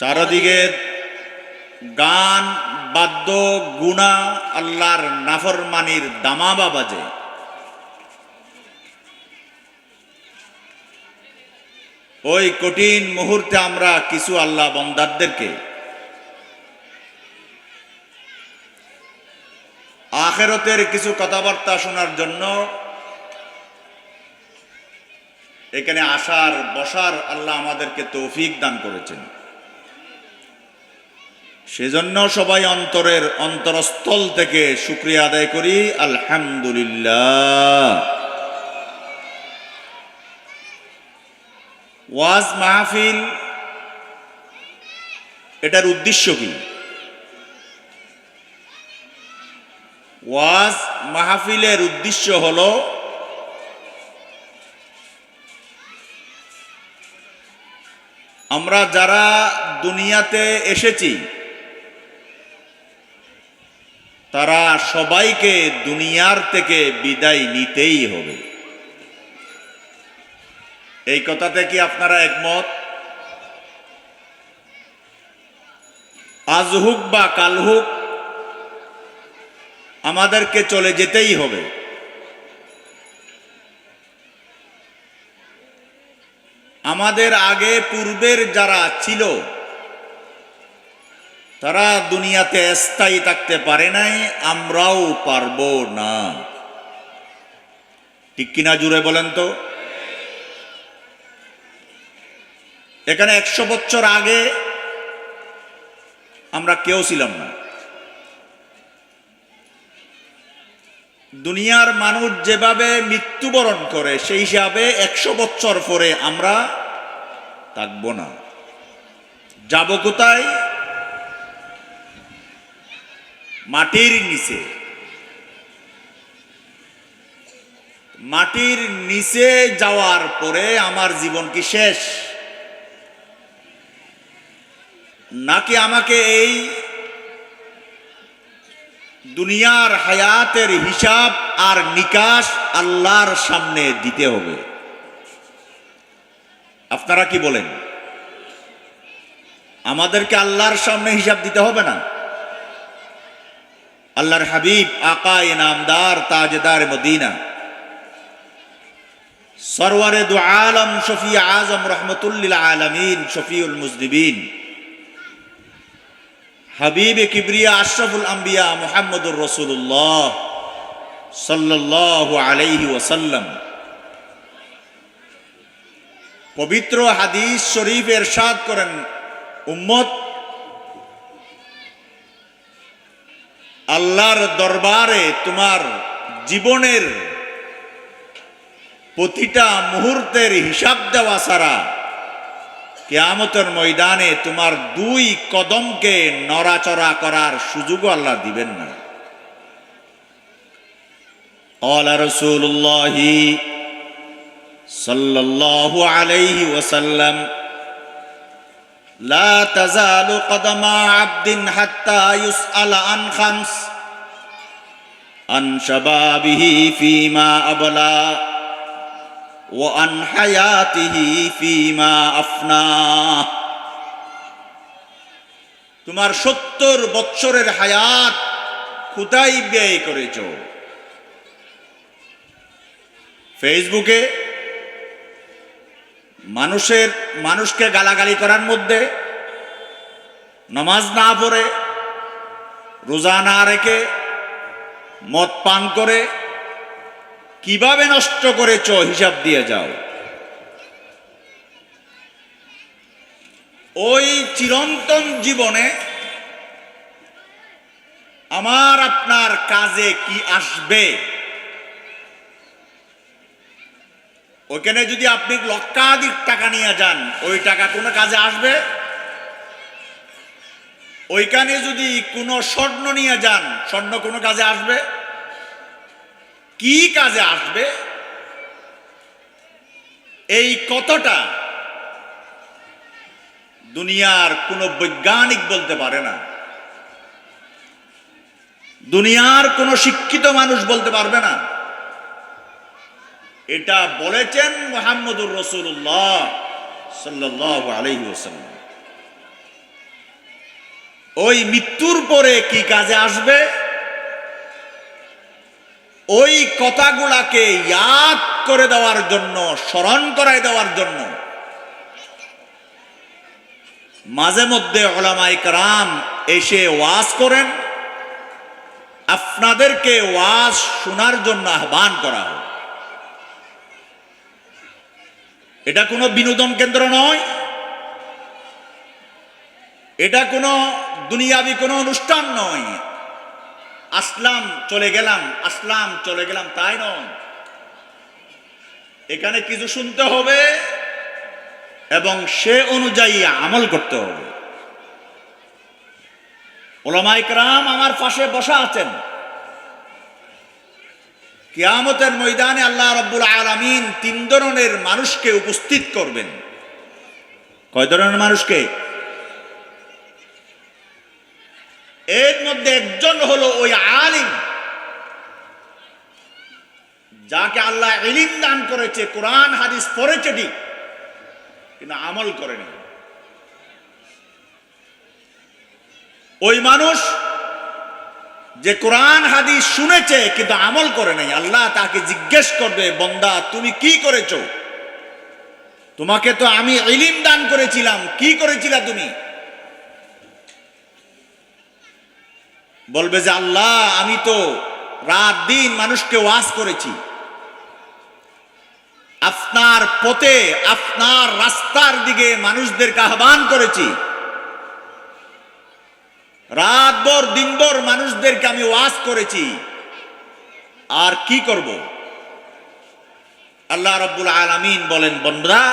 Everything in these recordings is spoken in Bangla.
চারদিকে গান, বাদ্য, গুণা, আল্লাহর নাফরমানির দামাবা বাজে। ওই কঠিন মুহূর্তে আমরা কিছু আল্লাহ বন্দারদেরকে আখেরতের কিছু কথাবার্তা শোনার জন্য এখানে আসার, বসার আল্লাহ আমাদেরকে তৌফিক দান করেছেন। সেজন্য সবাই অন্তরের অন্তরস্থল থেকে শুক্রিয়া আদায় করি। আলহামদুলিল্লাহ। ওয়াজ মাহফিল, এটার উদ্দেশ্য কি? ওয়াজ মাহফিলের উদ্দেশ্য হল, আমরা যারা দুনিয়াতে এসেছি তারা সবাইকে দুনিয়ার থেকে বিদায় নিতেই হবে। এই কথাতে কি আপনারা একমত? আজ হোক বা কাল হোক, আমাদেরকে চলে যেতেই হবে। আমাদের আগে পূর্বের যারা ছিল তারা দুনিয়াতে স্থায়ী থাকতে পারে নাই, আমরাও পারব না। ঠিক কিনা জুড়ে বলেন তো? এখানে একশো বছর আগে আমরা কেউ ছিলাম না। দুনিয়ার মানুষ যেভাবে মৃত্যুবরণ করে, সেই হিসাবে একশো বছর পরে আমরা থাকব না। যাব কোথায়? মাটির নিচে। মাটির নিচে যাওয়ার পরে আমার জীবন কি শেষ? নাকি আমাকে এই দুনিয়ার হায়াতের হিসাব আর নিকাশ আল্লাহর সামনে দিতে হবে? আপনারা কি বলেন? আমাদেরকে আল্লাহর সামনে হিসাব দিতে হবে না? আল্লাহর হাবিব আকা ইনামদার তাজদার মদিনা। সরওয়ারে দু আলম শফি আজম রহমতুল্লিল আলমিন, শফিউল মুজদিবিন হাবিব কিবরিয়া আশরাফুল আম্বিয়া মুহাম্মদুর রসুল্লাহ সাল্লাল্লাহু আলাইহি ওয়াসাল্লাম। পবিত্র হাদিস শরীফ এরশাদ করেন উম্মত আল্লাহর দরবারে তোমার জীবনের প্রতিটা মুহূর্তের হিসাব দেওয়া ছাড়া কেয়ামতের ময়দানে তোমার দুই কদমকে নড়াচড়া করার সুযোগও আল্লাহ দিবেন না। অলা রসুল্লাহি সাল্লাল্লাহু আলাইহি ওয়াসাল্লাম লা তাজালু কদমা আবদিন হাত্তা আন খামস আন ফিমা আবলা ওয়া আন ফিমা আফনা। তোমার সত্তর বৎসরের হায়াত খুদাই ব্যয় করেছ। ফেসবুকে মানুষের, মানুষকে গালাগালি করার মধ্যে নমাজ না পড়ে, রোজা না রেখে, মদ পান করে, কীভাবে নষ্ট করেছ হিসাব দিয়ে যাও? ওই চিরন্তন জীবনে আমার আপনার কাজে কি আসবে? ওইখানে যদি আপনি লক্ষাধিক টাকা নিয়ে যান, ওই টাকা কোনো কাজে আসবে? ওইখানে যদি কোনো স্বর্ণ নিয়ে যান, স্বর্ণ কোনো কাজে আসবে? কি কাজে আসবে? এই কতটা দুনিয়ার কোনো বৈজ্ঞানিক বলতে পারে না। দুনিয়ার কোনো শিক্ষিত মানুষ বলতে পারবে না। এটা বলেছেন মোহাম্মদুর রসুল্লাহ সাল্লাহ ওই মৃত্যুর পরে কি কাজে আসবে? ওই কথাগুলাকে ইয়াদ করে দেওয়ার জন্য, স্মরণ করায় দেওয়ার জন্য মাঝে মধ্যে ওলামাই কারাম এসে ওয়াজ করেন। আপনাদেরকে ওয়াজ শোনার জন্য আহ্বান করা হয় এটা কোনো বিনোদন কেন্দ্র নয়। এটা কোনো দুনিয়াবি কোনো অনুষ্ঠান নয়। আসলাম, চলে গেলাম, আসলাম, চলে গেলাম, তাই নয়। এখানে কিছু শুনতে হবে এবং সে অনুযায়ী আমল করতে হবে। ওলামাইকরাম আমার পাশে বসা আছেন। কিয়ামতের ময়দানে আল্লাহ রব্বুল আলমিন তিন ধরনের মানুষকে উপস্থিত করবেন। কয় ধরনের মানুষকে? এর মধ্যে একজন হলো ওই আলিম, যাকে আল্লাহ ইলিম দান করেছে, কোরআন, হাদিস পড়েছে ঠিক, কিন্তু আমল করেনি। ওই মানুষ যে কোরআন, হাদিস শুনেছে কিন্তু আমল করে নাই। আল্লাহ তাকে জিজ্ঞেস করবে, বন্দা, তুমি কি করেছ? তোমাকে তো আমি ইলিম দান করেছিলাম, কি করেছিলা তুমি? বলবে যে, আল্লাহ, আমি তো রাত দিন মানুষকে ওয়াজ করেছি। আপনার পথে, আপনার রাস্তার দিকে মানুষদেরকে আহ্বান করেছি। রাতভর, দিনভর মানুষদেরকে আমি ওয়াজ করেছি। আর কি করব? আল্লাহ রব্বুল আলমিন বলেন, বন্ধুরা,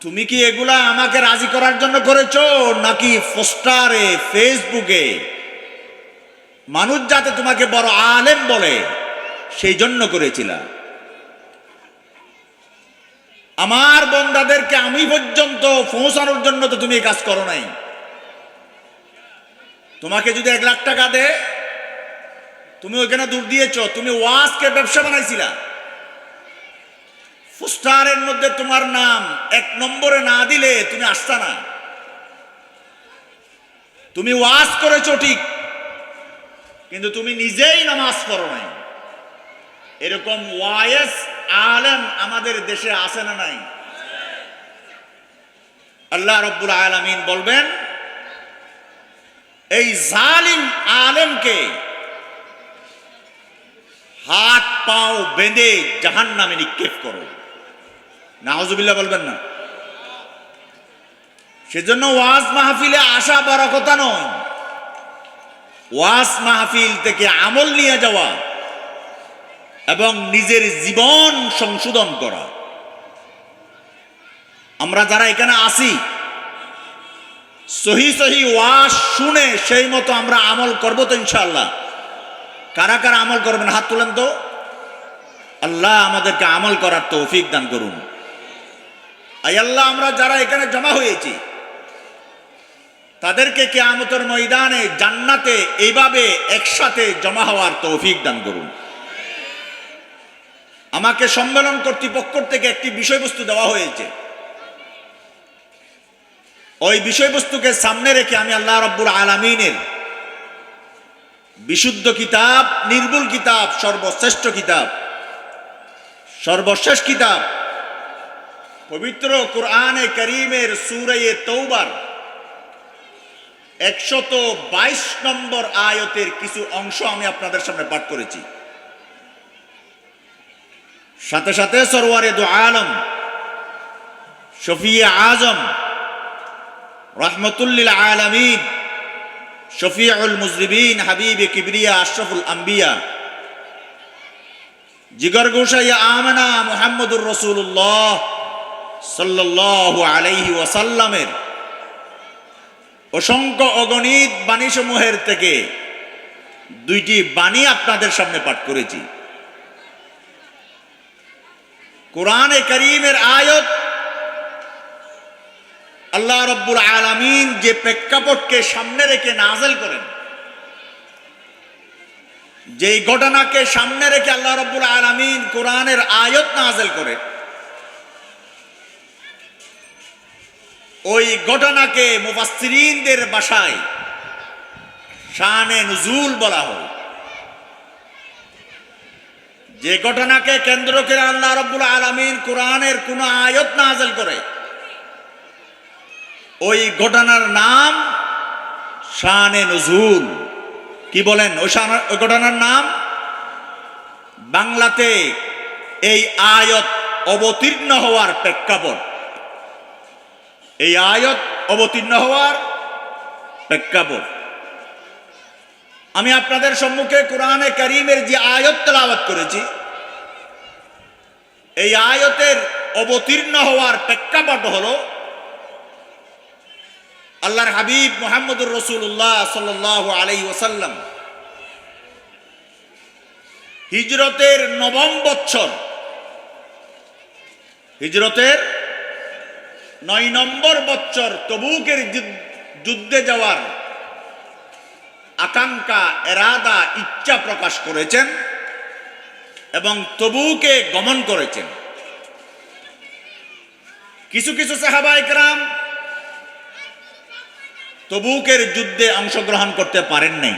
তুমি কি এগুলা আমাকে রাজি করার জন্য করেছ? নাকি পোস্টারে, ফেসবুকে? মানুষ যাতে তোমাকে বড় আলেম বলে, সেই জন্য করেছিলাম। আমার বন্দাদেরকে আমি পর্যন্ত পৌঁছানোর জন্য তো তুমি কাজ করো নাই। তোমাকে যদি এক লাখ টাকা দে, তুমি ওইখানে দূর দিয়েছ, তুমি ওয়াজকে ব্যবসা বানাইছিলা। ফুস্টারের মধ্যে তোমার নাম এক নম্বরে না দিলে তুমি আসতা না। তুমি ওয়াজ করেছ ঠিক, কিন্তু তুমি নিজেই নামাজ পড়ো নাই। এরকম ওয়াইস আলেম আমাদের দেশে আসে না নাই? আল্লাহ রব্বুল আলমিন বলবেন এই জালিম আলেমকে হাত পাও বেঁধে জাহান নামে নিক্ষেপ করো। নাহজুবিল্লাহ বলবেন না। সেজন্য ওয়াজ মাহফিলে আসা বড় কথা নয়। ওয়াজ মাহফিল থেকে আমল নিয়ে যাওয়া এবং নিজের জীবন সংশোধন করা। আমরা যারা এখানে আসি সহি সহি ওয়াজ শুনে সেই মতো আমরা আমল করব তো ইনশাআল্লাহ। কারা কারা আমল করবেন হাত তুলেন তো। আল্লাহ আমাদেরকে আমল করার তৌফিক দান করুন। আল্লাহ, আমরা যারা এখানে জমা হয়েছি, তাদেরকে কে কেয়ামতের ময়দানে জান্নাতে এইভাবে একসাথে জমা হওয়ার তৌফিক দান করুন। আমাকে সম্মেলন কর্তৃপক্ষ থেকে একটি বিষয়বস্তু দেওয়া হয়েছে। ওই বিষয়বস্তুকে সামনে রেখে আমি আল্লাহ রব্বুল আলমিনের বিশুদ্ধ কিতাব, নির্ভুল কিতাব, সর্বশ্রেষ্ঠ কিতাব, সর্বশেষ কিতাব, পবিত্র কোরআনে করিমের সুরাইয়ে তৌবার একশত বাইশ নম্বর আয়তের কিছু অংশ আমি আপনাদের সামনে পাঠ করেছি। সাথে সাথে সরওয়ারে দু আলম, শফিয়ে আজম রহমতুল্লিল আলমিন, শফিউল মুজরিবিন হাবিব কিবরিয়া, আশরফুল আম্বিয়া। জিগর গোসাইয়া মোহাম্মদুর রসুল্লাহ সাল্লাহ আলাইহি ওয়াসাল্লামের অসংখ্য অগণিত বাণীসমূহের থেকে দুইটি বাণী আপনাদের সামনে পাঠ করেছি। কোরআনে করিমের আয়ত আল্লাহ রব্বুল আলমিন যে প্রেক্ষাপটকে সামনে রেখে নাজেল করেন, যেই ঘটনাকে সামনে রেখে আল্লাহ রব্বুল আলমিন কোরআনের আয়ত নাজেল করে, ওই ঘটনাকে মুফাসসিরিনদের বাসায় শানে নজুল বলা হয়। যে ঘটনাকে কেন্দ্র করে আল্লাহ রব্বুল আলমিন কোরআনের কোন আয়ত নাজেল করে ওই ঘটনার নাম শানে নজুল কি বলেন? ওই ওই ঘটনার নাম? বাংলাতে এই আয়ত অবতীর্ণ হওয়ার প্রেক্ষাপট। এই আয়ত অবতীর্ণ হওয়ার প্রেক্ষাপট। আমি আপনাদের সম্মুখে কোরআনে করিমের যে আয়ত তেলাওয়াত করেছি, এই আয়তের অবতীর্ণ হওয়ার প্রেক্ষাপট হলো আল্লাহর হাবিব মোহাম্মদুর রসুল্লাহ সাল আলাই ওসাল্লাম হিজরতের নবম বৎসর, হিজরতের নয় নম্বর বৎসর তবুকের যুদ্ধে যাওয়ার আকাঙ্ক্ষা, এরাদা, ইচ্ছা প্রকাশ করেছেন এবং তবুকে গমন করেছেন। কিছু কিছু সাহাবা একরাম তবুকের যুদ্ধে অংশগ্রহণ করতে পারেন নাই।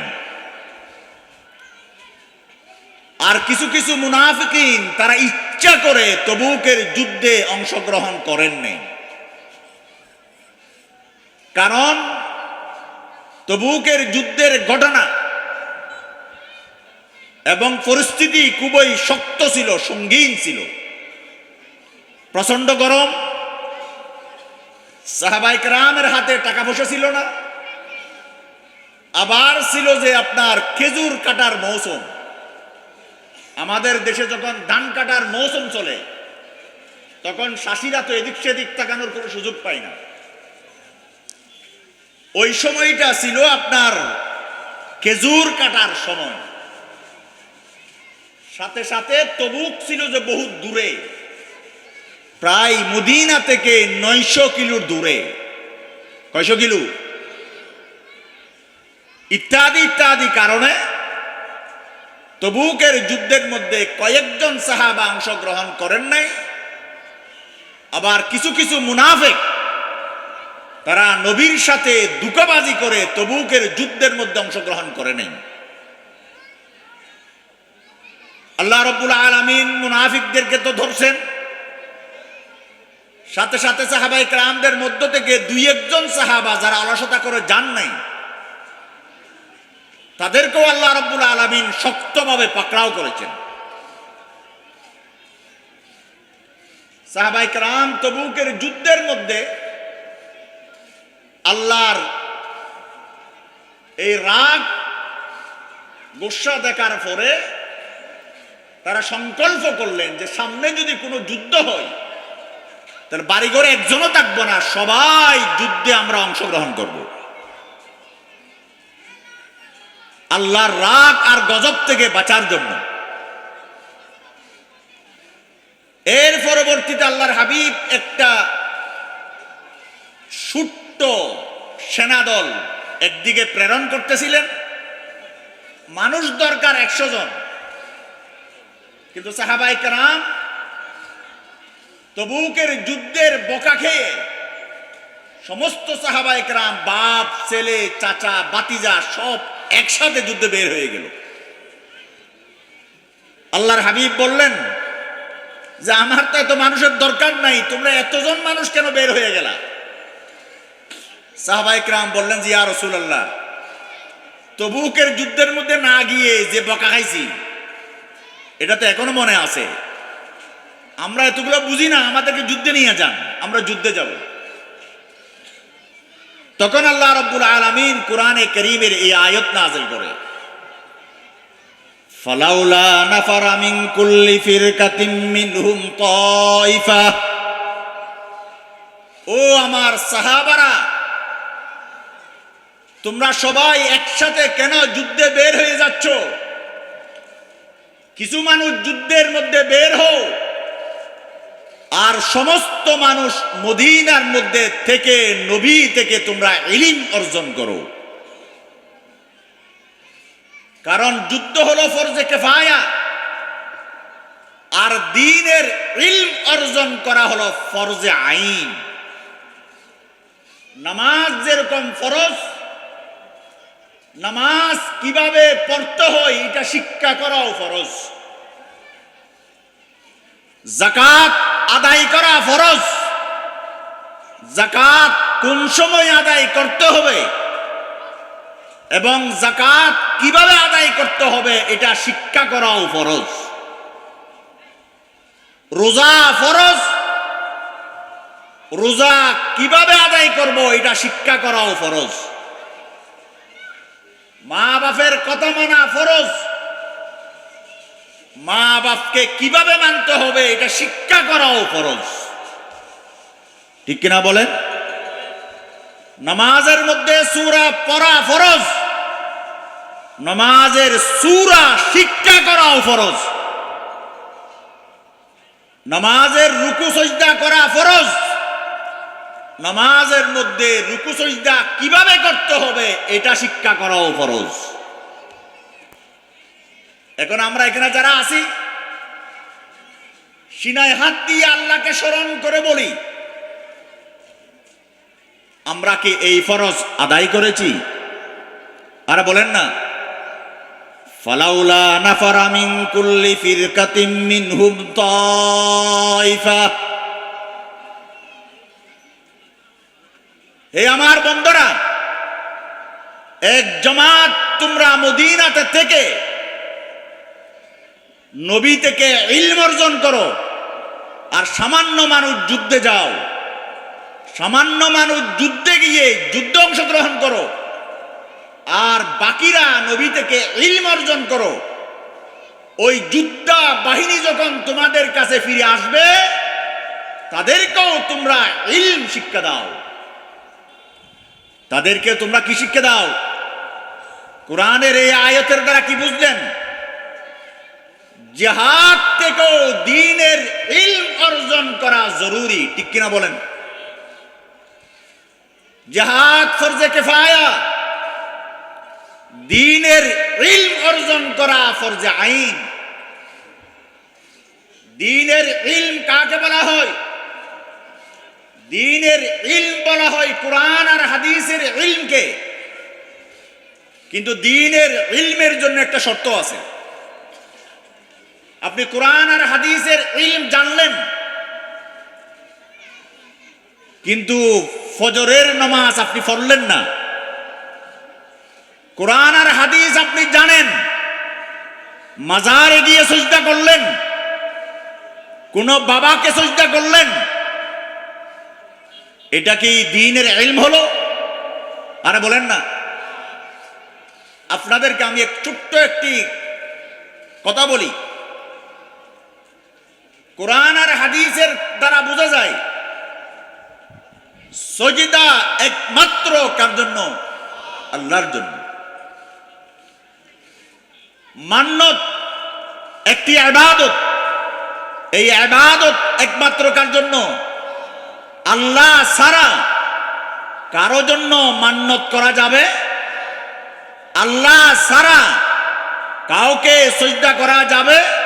আর কিছু কিছু মুনাফিকিন, তারা ইচ্ছা করে তবুকের যুদ্ধে অংশগ্রহণ করেন নাই। কারণ, তবুকের যুদ্ধের ঘটনা এবং পরিস্থিতি খুবই শক্ত ছিল, সঙ্গীন ছিল। প্রচণ্ড গরম সাহাবাইক রামের হাতে টাকা পয়সা ছিল না। আবার ছিল যে আপনার খেজুর কাটার মৌসুম। আমাদের দেশে যখন ধান কাটার মৌসুম চলে, তখন শাসিরা তো এদিক সেদিক তাকানোর কোনো সুযোগ পায় না। ওই সময়টা ছিল আপনার খেজুর কাটার সময়। সাথে সাথে তবুক ছিল যে বহু দূরে। প্রায় মদিনা থেকে নয়শো কিলোর দূরে। কয়শো কিলো? ইত্যাদি ইত্যাদি কারণে তবুকের যুদ্ধের মধ্যে কয়েকজন সাহাবা অংশগ্রহণ করেন নাই। আবার কিছু কিছু মুনাফেক, তারা নবীর সাথে দুকাবাজি করে তবুকের যুদ্ধের মধ্যে অংশগ্রহণ করে নেই। আল্লাহ রব্বুল আলমিন মুনাফিকদেরকে তো ধরছেন। সাথে সাথে সাহাবাই ক্রামদের মধ্য থেকে দুই একজন সাহাবা যারা অলসতা করে যান নাই, তাদেরকেও আল্লাহ রব্বুল আলমিন শক্তভাবে পাকড়াও করেছেন। সাহাবাই ক্রাম তবুকের যুদ্ধের মধ্যে আল্লাহর এই রাগ, গোসা দেখার পরে তারা সংকল্প করলেন যে সামনে যদি কোনো যুদ্ধ হয় তাহলে বাড়িঘরে একজনও থাকব না, সবাই যুদ্ধে আমরা অংশগ্রহণ করব। আল্লাহর রাগ আর গজব থেকে বাঁচার জন্য। এর পরবর্তীতে আল্লাহর হাবিব একটা ছোট্ট সেনাদল একদিকে প্রেরণ করতেছিলেন। মানুষ দরকার একশো জন। কিন্তু সাহাবাই তবুকের যুদ্ধের বকা খেয়ে সমস্ত সাহাবাই কারাম, বাপ, ছেলে, চাচা, বাতিজা সব একসাথে যুদ্ধে বের হয়ে গেল। আল্লাহর হাবিব বললেন যে, আমার তো এত মানুষের দরকার নাই, তোমরা এতজন মানুষ কেন বের হয়ে গেলা? সাহাবাই ক্রাম বললেন যে রসুল আল্লাহ তবুকের যুদ্ধের মধ্যে না গিয়ে যে বকা খাইছি, এটা তো এখনও মনে আছে। আমরা এতগুলো বুঝি না, আমাদেরকে যুদ্ধে নিয়ে যান, আমরা যুদ্ধে যাব। তখন আল্লাহ রব্বুল আলমিন কোরআনে করিমের এই আয়ত নাজেল করে। ফালাউলা নাফারা মিন কুল্লি ফিরকাতিম মিনহুম তাইফা। ও আমার সাহাবারা, তোমরা সবাই একসাথে কেন যুদ্ধে বের হয়ে যাচ্ছ? কিছু মানুষ যুদ্ধের মধ্যে বের হও। আর সমস্ত মানুষ মদিনার মধ্যে থেকে, নবী থেকে তোমরা ইলিম অর্জন করো। কারণ যুদ্ধ হলো ফরজে কেফায়া। আর দিনের ইলম অর্জন করা হলো ফরজে আইন। নামাজ যেরকম ফরজ, নামাজ কীভাবে পড়তে হয় এটা শিক্ষা করাও ফরজ। জাকাত আদায় করা ফরজ। জাকাত কোন সময় আদায় করতে হবে এবং জাকাত কীভাবে আদায় করতে হবে এটা শিক্ষা করাও ফরজ। রোজা ফরজ, রোজা কীভাবে আদায় করব এটা শিক্ষা করাও ফরজ। মা বাপের কথা মানা ফরজ মা বাপকে কীভাবে মানতে হবে, এটা শিক্ষা করাও ফরজ। ঠিক কিনা বলেন? নামাজের মধ্যে সুরা পড়া ফরজ, নামাজের সুরা শিক্ষা করাও ফরজ, নামাজের রুকু সজদা করা ফরজ, নামাজের মধ্যে রুকু সজদা কীভাবে করতে হবে, এটা শিক্ষা করাও ফরজ। এখন আমরা এখানে যারা আছি, সিনায় হাত দিয়ে আল্লাহকে স্মরণ করে বলি, আমরা কি এই ফরজ আদায় করেছি? আর বলেন না। ফালাউলা নাফারা মিন কুল্লি ফিরকাতিম মিনহুম তাইফা। হে আমার বন্ধুরা, এক জমাত তোমরা মদিনাতে থেকে নবী থেকে ইলম অর্জন করো। আর সামান্য মানুষ যুদ্ধে যাও। সামান্য মানুষ যুদ্ধে গিয়ে যুদ্ধ অংশগ্রহণ করো। আর বাকিরা নবী থেকে ইলম অর্জন করো। ওই যুদ্ধা বাহিনী যখন তোমাদের কাছে ফিরে আসবে, তাদেরকেও তোমরা ইলম শিক্ষা দাও। তাদেরকে তোমরা কি শিক্ষা দাও? কোরআনের এই আয়তের দ্বারা কি বুঝলেন? জেহাদ থেকেও দিনের ইলম অর্জন করা জরুরি, ঠিক কিনা বলেন? জেহাদ ফরজে কেফায়া, দিনের ইলম অর্জন করা ফরজে আইন। দিনের ইলম কাকে বলা হয়? দিনের ইলম বলা হয় কোরআন আর হাদিসের ইলমকে। কিন্তু দিনের ইলমের জন্য একটা শর্ত আছে। আপনি কোরআন আর হাদিসের ইলম জানলেন, কিন্তু ফজরের নামাজ আপনি পড়লেন না। কোরআন আর হাদিস আপনি জানেন, মাজারে গিয়ে সজদা করলেন, কোন বাবাকে সজদা করলেন। এটা কি দিনের ইলম হলো? আরে বলেন না। আপনাদেরকে আমি এক ছোট্ট একটি কথা বলি। কোরআন আর হাদিসের দ্বারা বোঝা যায়। সজিদা একমাত্র কার জন্য? আল্লাহর জন্য। মান্নত একটি আবাদত। এই আবাদত একমাত্র কার জন্য? আল্লাহ সারা কারও জন্য মান্নত করা যাবে? আল্লাহ সারা কাউকে সজদা করা যাবে?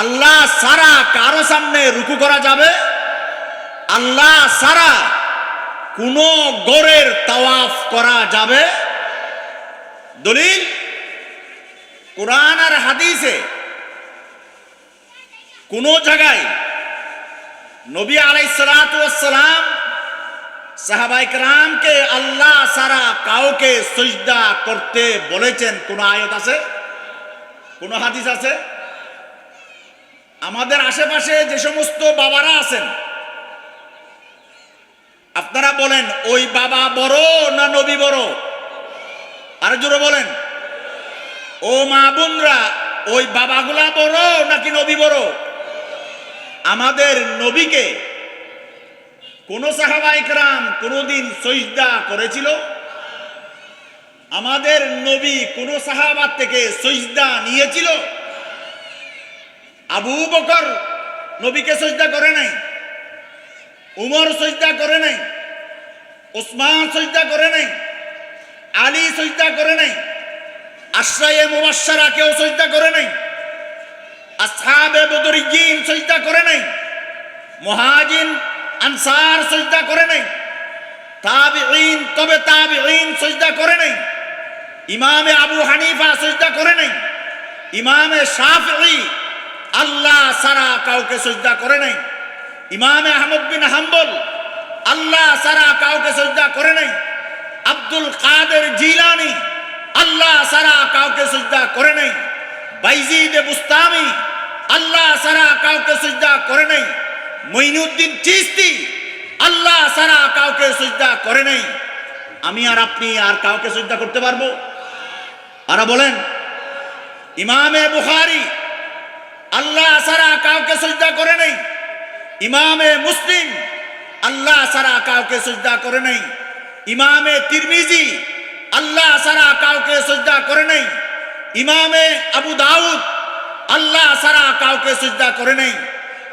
আল্লাহ সারা কারও সামনে রুকু করা যাবে? আল্লাহ সারা কোন গড়ের তাওয়াফ করা যাবে? দলিল, কোরআন আর হাদিসে কোন জায়গায় নবী আলাইসালাম সাহাবাইকরামকে আল্লাহ সারা কাউকে সজদা করতে বলেছেন। কোন আয়ত আছে? কোন হাদিস আছে? আমাদের আশেপাশে যে সমস্ত বাবারা আছেন, আপনারা বলেন, ওই বাবা বড় না নবী বড়? আর জোরে বলেন, ও মা বোনরা, ওই বাবাগুলা বড় নাকি নবী বড়? আমাদের নবীকে কোন সাহাবাইকরাম কোনদিন সজদা করেছিল? আমাদের নবী কোন সাহাবার থেকে সজদা নিয়েছিল? আবু বকর নবীকে সজদা করে নাই, উমর সজদা করে নাই ওসমান সজদা করে নাই, আলী সজদা করে নাই, আশ্রয়ে মুবাসারা কেউ সজদা করে নাই, আসহাবে বদরিজিন সজদা করে নাই, মহাজিন আনসার সজদা করে নাই, তাবিঈন তবে তাবিঈন সজদা করে নাই, ইমামে আবু হানিফা সজদা করে নাই, ইমামে শাফঈ আল্লাহ সারা কাউকে সজদা করে নাই। ইমামে আহমদ বিন হাম্বল আল্লাহ সারা কাউকে সজদা করে নাই। আব্দুল কাদের জিলানি আল্লাহ সারা কাউকে সজদা করে নাই। বাইজিদ বুস্তামি আল্লাহ সারা কাউকে সজদা করে নাই। মঈনুদ্দিন চিস্তি আল্লাহ সারা কাউকে সজদা করে নাই। আমি আর আপনি আর কাউকে সজদা করতে পারব? আর বলেন, ইমামে বুখারি আল্লাহ সারা কাউকে সজদা করে নেই। ইমামে মুসলিম আল্লাহ সারা কাউকে সজদা করে নেই। ইমামে তিরমিজি আল্লাহ সারা কাউকে সজদা করে নেই। ইমামে আবু দাউদ আল্লাহ সারা কাউকে সজদা করে নেই।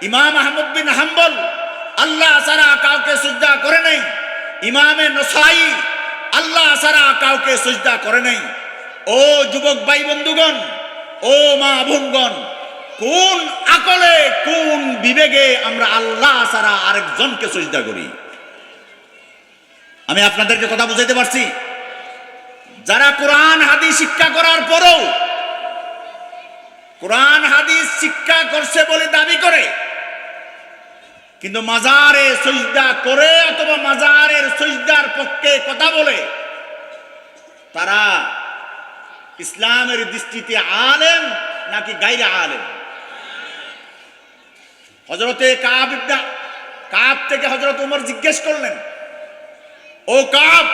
ইমাম আহমদ বিন হাম্বল আল্লাহ সারা কাউকে সজদা করে নেই। ইমামে নসাই আল্লাহ সারা কাউকে সজদা করে নেই। ও যুবক ভাই বন্ধুগণ, ও মা বোনগণ কোন আকলে, কোন বিবেগে আমরা আল্লাহ সারা আরেকজনকে সজদা করি? আমি আপনাদেরকে কথা বুঝাইতে পারছি। যারা কোরআন, হাদিস শিক্ষা করার পরও কোরআন, হাদিস শিক্ষা করছে বলে দাবি করে, কিন্তু মাজারে সজদা করে অথবা মাজারের সজদার পক্ষে কথা বলে, তারা ইসলামের দৃষ্টিতে আলেম নাকি গাইরে আলেম? হজরতে কাব কাব থেকে হজরত উমর জিজ্ঞেস করলেন, ও কাব,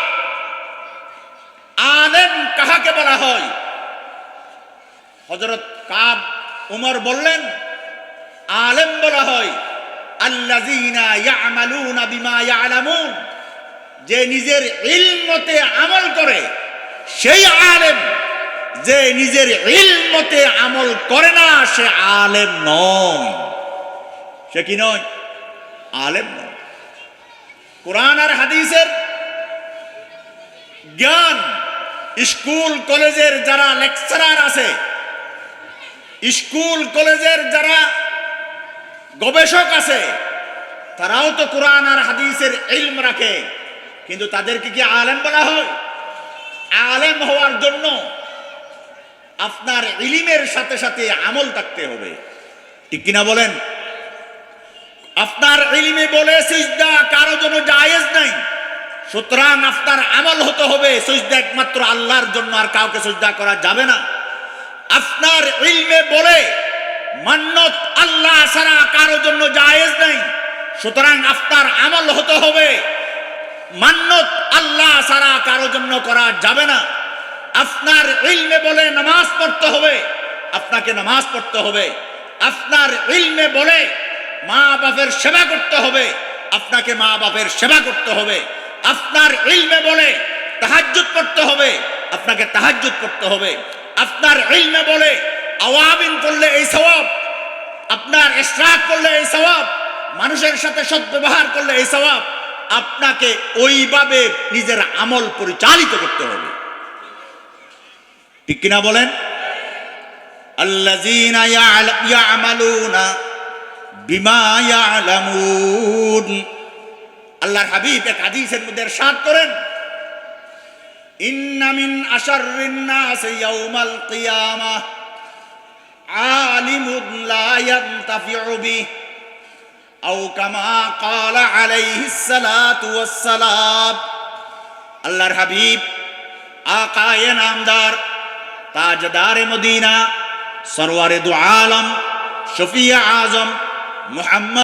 আলেম কাহাকে বলা হয়? হজরত কাব উমর বললেন, আলেম বলা হয় যে নিজের ইলমতে আমল করে, সেই আলেম যে নিজের ইলমতে আমল করে না, সে আলেম নয়। সে কি নয়? আলেম নয়। কোরআন আর হাদিসের জ্ঞান স্কুল, কলেজের যারা লেকচারার আছে, স্কুল, কলেজের যারা গবেষক আছে, তারাও তো কোরআন আর হাদিসের ইলম রাখে। কিন্তু তাদেরকে কি আলেম বলা হয়? আলেম হওয়ার জন্য আপনার ইলিমের সাথে সাথে আমল থাকতে হবে। ঠিক কিনা বলেন? আপনার ইলিমে বলে সিজদা কারও জন্য জায়েজ নাই। সুতরাং আপনার আমল হতে হবে সিজদা একমাত্র আল্লাহর জন্য আর কাউকে সিজদা করা যাবে না। আপনার ইলমে বলে মান্নত আল্লাহ ছাড়া কারও জন্য জায়েজ নাই। সুতরাং আপনার আমল হতে হবে মান্নত আল্লাহ ছাড়া কারও জন্য করা যাবে না। আপনার ইলমে বলে নামাজ পড়তে হবে, আপনাকে নামাজ পড়তে হবে। আপনার ইলমে বলে মা বাপের সেবা করতে হবে। আপনাকে মা বাপের সেবা করতে হবে। আপনার ইলমে বলে তাহাজ্জুদ করতে হবে। আপনাকে তাহাজ্জুদ করতে হবে। আপনার ইলমে বলে আওয়াবিন করলে এই সওয়াব। আপনার ইশরাক করলে এই সওয়াব। মানুষের সাথে সদ্ব্যবহার করলে এই সওয়াব। আপনাকে ওইভাবে নিজের আমল পরিচালিত করতে হবে। ঠিক কিনা বলেন? আল্লাযীনা ইয়া'মালুনা বিমা আল্লাহর হাবিব এক হাদিসের মধ্যে ইরশাদ করেন, ইন্না মিন আশাররিন নাস ইয়াউমাল কিয়ামাহ আলিমুন লা ইয়ানতাফিউ বিহি আও কামা ক্বালা আলাইহিস আল্লাহর হাবিব আকায়ে নামদার, তাজদার মদিনা, সরওয়ারে দু আলম, শফিয়া আজম মোহাম্মদ